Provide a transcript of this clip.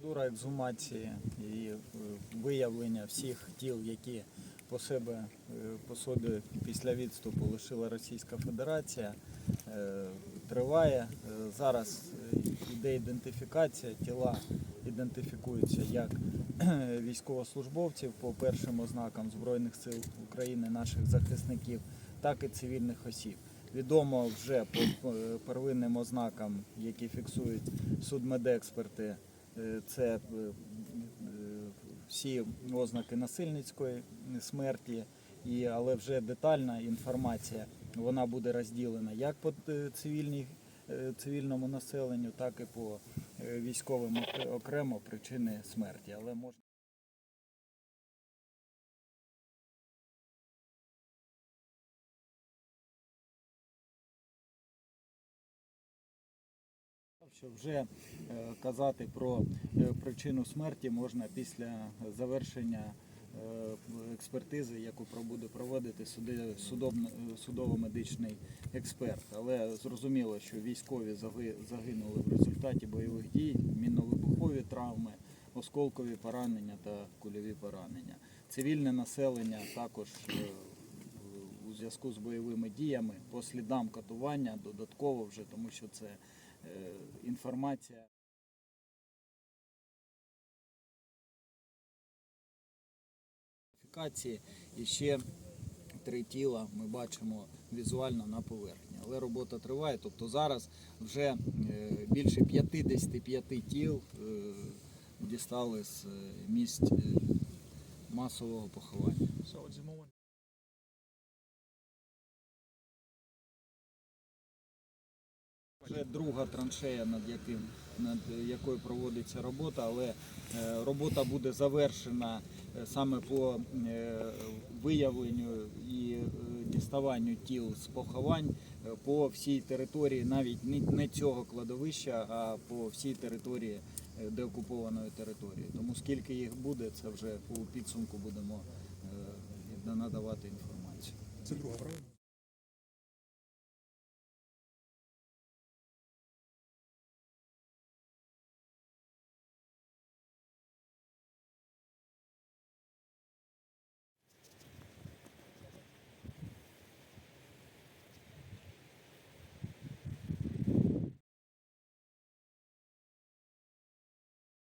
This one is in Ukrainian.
Процедура ексгумації і е, виявлення всіх тіл, які по себе е, по собі після відступу лишила Російська Федерація, е, триває. Зараз е, йде ідентифікація, тіла ідентифікуються як військовослужбовців по першим ознакам Збройних сил України, наших захисників, так і цивільних осіб. Відомо вже по первинним ознакам, які фіксують судмедексперти, це е, е, всі ознаки насильницької смерті, і, але вже детальна інформація вона буде розділена як по е, цивільній, е, цивільному населенню, так і по е, військовим окремо причини смерті. Але можна Що вже е, казати про е, причину смерті можна після завершення е, експертизи, яку буде проводити судово-медичний експерт. Але зрозуміло, що військові загинули в результаті бойових дій, мінно-вибухові травми, осколкові поранення та кульові поранення. Цивільне населення також у зв'язку з бойовими діями по слідам катування додатково вже, тому що це інформація. І ще три тіла ми бачимо візуально на поверхні. Але робота триває. Тобто зараз вже е, більше 55 тіл е, дістали з е, місць е, масового поховання. Вже друга траншея, над яким над якою проводиться робота, але е, робота буде завершена е, саме по е, виявленню і діставанню тіл з поховань по всій території, навіть не- цього кладовища, а по всій території деокупованої території. Тому скільки їх буде, це вже у підсумку будемо надавати інформацію. Це друга?